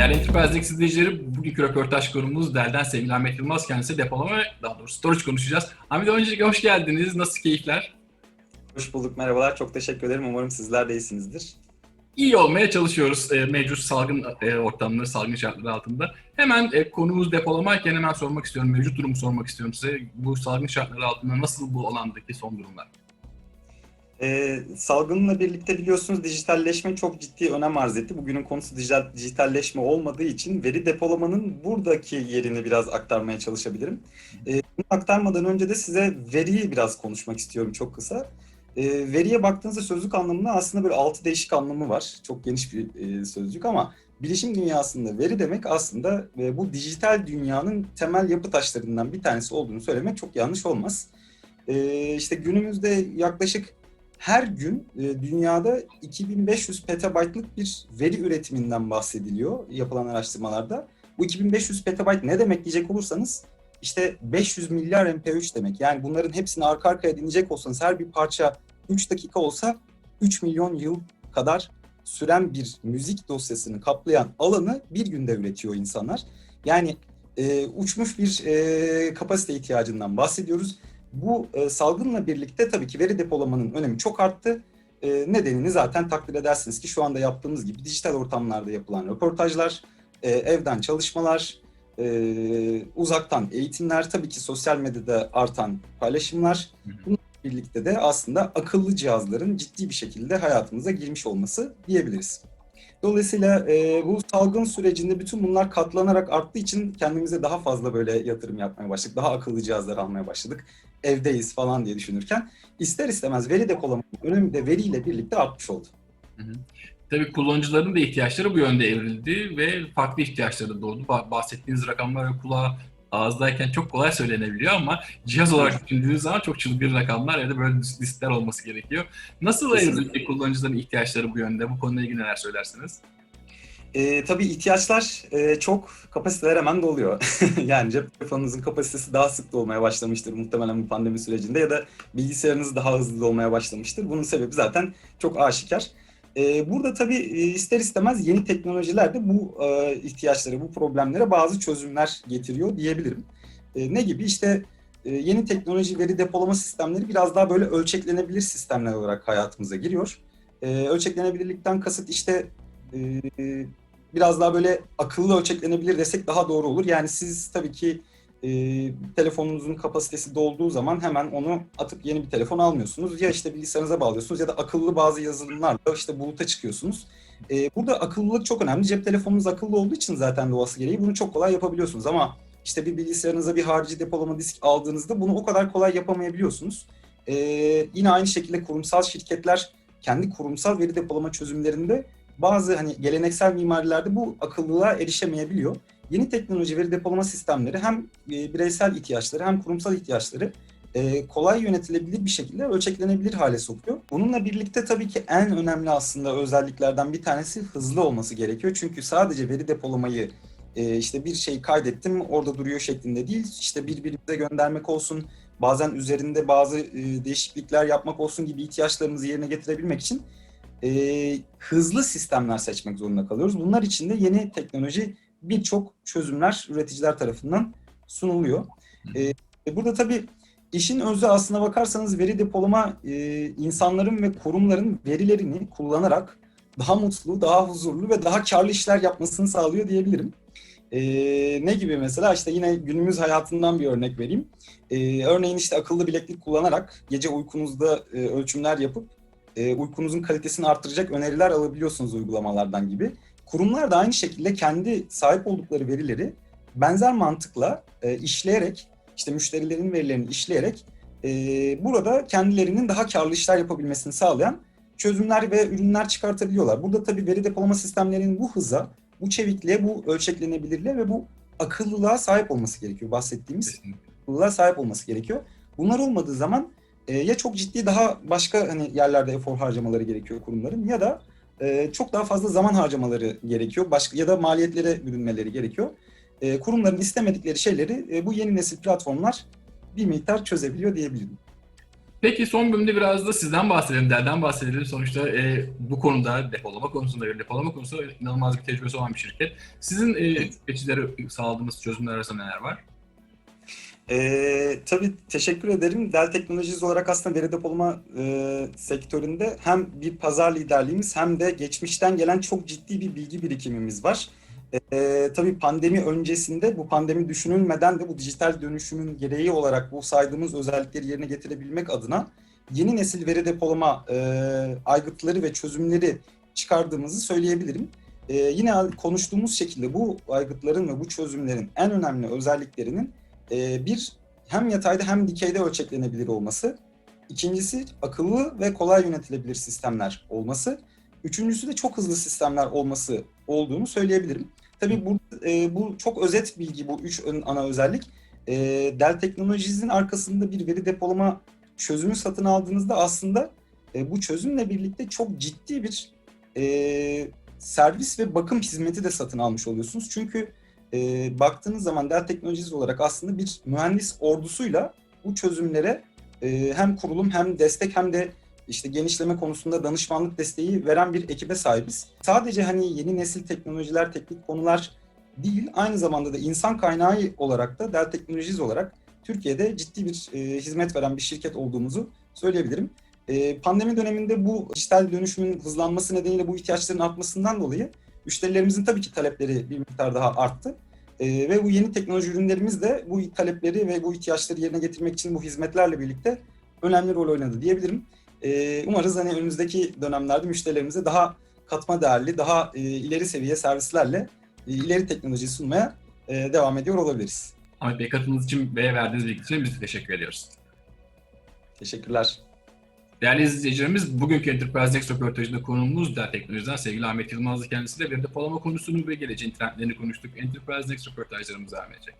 Değerli Enterprise'deki izleyicileri, bugünkü röportaj konumuz Dell'den sevgili Ahmet Yılmaz. Kendisi depolama daha doğrusu storage konuşacağız. Ahmet öncelikle hoş geldiniz. Nasıl keyifler? Hoş bulduk, merhabalar. Çok teşekkür ederim. Umarım sizler de iyisinizdir. İyi olmaya çalışıyoruz e, mevcut salgın e, ortamları, salgın şartları altında. Hemen e, konumuz depolamayken hemen sormak istiyorum, mevcut durumu sormak istiyorum size. Bu salgın şartları altında nasıl bu alandaki son durumlar? Ee, salgınla birlikte biliyorsunuz dijitalleşme çok ciddi önem arz etti. Bugünün konusu dijital, dijitalleşme olmadığı için veri depolamanın buradaki yerini biraz aktarmaya çalışabilirim. Ee, bunu aktarmadan önce de size veriyi biraz konuşmak istiyorum çok kısa. Ee, veriye baktığınızda sözlük anlamında aslında böyle altı değişik anlamı var. Çok geniş bir e, sözcük ama bilişim dünyasında veri demek aslında e, bu dijital dünyanın temel yapı taşlarından bir tanesi olduğunu söylemek çok yanlış olmaz. Ee, işte günümüzde yaklaşık her gün e, dünyada 2500 petabaytlık bir veri üretiminden bahsediliyor yapılan araştırmalarda. Bu 2500 petabayt ne demek diyecek olursanız işte 500 milyar MP3 demek. Yani bunların hepsini arka arkaya dinleyecek olsanız her bir parça 3 dakika olsa 3 milyon yıl kadar süren bir müzik dosyasını kaplayan alanı bir günde üretiyor insanlar. Yani e, uçmuş bir e, kapasite ihtiyacından bahsediyoruz. Bu e, salgınla birlikte tabii ki veri depolamanın önemi çok arttı. E, nedenini zaten takdir edersiniz ki şu anda yaptığımız gibi dijital ortamlarda yapılan röportajlar, e, evden çalışmalar, e, uzaktan eğitimler, tabii ki sosyal medyada artan paylaşımlar. Bununla birlikte de aslında akıllı cihazların ciddi bir şekilde hayatımıza girmiş olması diyebiliriz. Dolayısıyla e, bu salgın sürecinde bütün bunlar katlanarak arttığı için kendimize daha fazla böyle yatırım yapmaya başladık. Daha akıllı cihazlar almaya başladık. Evdeyiz falan diye düşünürken ister istemez veri depolamanın önemi de veriyle birlikte artmış oldu. Hı hı. Tabii kullanıcıların da ihtiyaçları bu yönde evrildi ve farklı ihtiyaçları doğdu. Bahsettiğiniz rakamlar kulağa ağızdayken çok kolay söylenebiliyor ama cihaz olarak düşündüğünüz zaman çok çılgın rakamlar ya da böyle listeler olması gerekiyor. Nasıl evrildi kullanıcıların ihtiyaçları bu yönde? Bu konuyla ilgili neler söylersiniz? E, tabii ihtiyaçlar e, çok, kapasiteler hemen doluyor. yani cep telefonunuzun kapasitesi daha sık dolmaya başlamıştır muhtemelen bu pandemi sürecinde ya da bilgisayarınız daha hızlı dolmaya başlamıştır. Bunun sebebi zaten çok aşikar. E, burada tabii ister istemez yeni teknolojiler de bu e, ihtiyaçları, bu problemlere bazı çözümler getiriyor diyebilirim. E, ne gibi? İşte e, yeni teknoloji veri depolama sistemleri biraz daha böyle ölçeklenebilir sistemler olarak hayatımıza giriyor. E, ölçeklenebilirlikten kasıt işte e, biraz daha böyle akıllı ölçeklenebilir desek daha doğru olur. Yani siz tabii ki e, telefonunuzun kapasitesi dolduğu zaman hemen onu atıp yeni bir telefon almıyorsunuz. Ya işte bilgisayarınıza bağlıyorsunuz ya da akıllı bazı yazılımlarla işte buluta çıkıyorsunuz. E, burada akıllılık çok önemli. Cep telefonunuz akıllı olduğu için zaten doğası gereği bunu çok kolay yapabiliyorsunuz. Ama işte bir bilgisayarınıza bir harici depolama disk aldığınızda bunu o kadar kolay yapamayabiliyorsunuz. E, yine aynı şekilde kurumsal şirketler kendi kurumsal veri depolama çözümlerinde bazı hani geleneksel mimarilerde bu akıllılığa erişemeyebiliyor. Yeni teknoloji veri depolama sistemleri hem bireysel ihtiyaçları hem kurumsal ihtiyaçları kolay yönetilebilir bir şekilde ölçeklenebilir hale sokuyor. Bununla birlikte tabii ki en önemli aslında özelliklerden bir tanesi hızlı olması gerekiyor. Çünkü sadece veri depolamayı işte bir şey kaydettim orada duruyor şeklinde değil. İşte birbirimize göndermek olsun, bazen üzerinde bazı değişiklikler yapmak olsun gibi ihtiyaçlarımızı yerine getirebilmek için hızlı sistemler seçmek zorunda kalıyoruz. Bunlar için de yeni teknoloji birçok çözümler üreticiler tarafından sunuluyor. E, burada tabii işin özü aslına bakarsanız veri depolama e, insanların ve kurumların verilerini kullanarak daha mutlu, daha huzurlu ve daha karlı işler yapmasını sağlıyor diyebilirim. E, ne gibi mesela işte yine günümüz hayatından bir örnek vereyim. E, örneğin işte akıllı bileklik kullanarak gece uykunuzda e, ölçümler yapıp e, uykunuzun kalitesini arttıracak öneriler alabiliyorsunuz uygulamalardan gibi. Kurumlar da aynı şekilde kendi sahip oldukları verileri benzer mantıkla e, işleyerek, işte müşterilerin verilerini işleyerek e, burada kendilerinin daha karlı işler yapabilmesini sağlayan çözümler ve ürünler çıkartabiliyorlar. Burada tabii veri depolama sistemlerinin bu hıza, bu çevikliğe, bu ölçeklenebilirliğe ve bu akıllılığa sahip olması gerekiyor. Bahsettiğimiz akıllılığa sahip olması gerekiyor. Bunlar olmadığı zaman e, ya çok ciddi daha başka hani yerlerde efor harcamaları gerekiyor kurumların ya da e, çok daha fazla zaman harcamaları gerekiyor. Başka ya da maliyetlere bürünmeleri gerekiyor. E, kurumların istemedikleri şeyleri e, bu yeni nesil platformlar bir miktar çözebiliyor diyebilirim. Peki son bölümde biraz da sizden bahsedelim, Dell'den bahsedelim. Sonuçta e, bu konuda depolama konusunda, veri depolama konusunda inanılmaz bir tecrübesi olan bir şirket. Sizin e, tüketicilere sağladığınız çözümler arasında neler var? Ee, tabii teşekkür ederim. Dell Technologies olarak aslında veri depolama e, sektöründe hem bir pazar liderliğimiz hem de geçmişten gelen çok ciddi bir bilgi birikimimiz var. Ee, tabii pandemi öncesinde bu pandemi düşünülmeden de bu dijital dönüşümün gereği olarak bu saydığımız özellikleri yerine getirebilmek adına yeni nesil veri depolama e, aygıtları ve çözümleri çıkardığımızı söyleyebilirim. Ee, yine konuştuğumuz şekilde bu aygıtların ve bu çözümlerin en önemli özelliklerinin e, bir hem yatayda hem dikeyde ölçeklenebilir olması. İkincisi akıllı ve kolay yönetilebilir sistemler olması. Üçüncüsü de çok hızlı sistemler olması olduğunu söyleyebilirim. Tabii bu, e, bu çok özet bilgi bu üç ön ana özellik. E, Dell Technologies'in arkasında bir veri depolama çözümü satın aldığınızda aslında e, bu çözümle birlikte çok ciddi bir e, servis ve bakım hizmeti de satın almış oluyorsunuz. Çünkü e, baktığınız zaman Dell Technologies olarak aslında bir mühendis ordusuyla bu çözümlere e, hem kurulum hem destek hem de işte genişleme konusunda danışmanlık desteği veren bir ekibe sahibiz. Sadece hani yeni nesil teknolojiler, teknik konular değil, aynı zamanda da insan kaynağı olarak da Dell Technologies olarak Türkiye'de ciddi bir e, hizmet veren bir şirket olduğumuzu söyleyebilirim. E, pandemi döneminde bu dijital dönüşümün hızlanması nedeniyle bu ihtiyaçların artmasından dolayı müşterilerimizin tabii ki talepleri bir miktar daha arttı. E, ve bu yeni teknoloji ürünlerimiz de bu talepleri ve bu ihtiyaçları yerine getirmek için bu hizmetlerle birlikte önemli rol oynadı diyebilirim. E, umarız hani önümüzdeki dönemlerde müşterilerimize daha katma değerli, daha e, ileri seviye servislerle e, ileri teknoloji sunmaya e, devam ediyor olabiliriz. Ahmet Bey katıldığınız için ve verdiğiniz bilgi için biz teşekkür ediyoruz. Teşekkürler. Değerli izleyicilerimiz, bugünkü Enterprise Next röportajında konuğumuz Dell Teknoloji'den sevgili Ahmet Yılmaz'dı kendisiyle veri depolama konusunu ve geleceğin trendlerini konuştuk. Enterprise Next röportajlarımız devam edecek.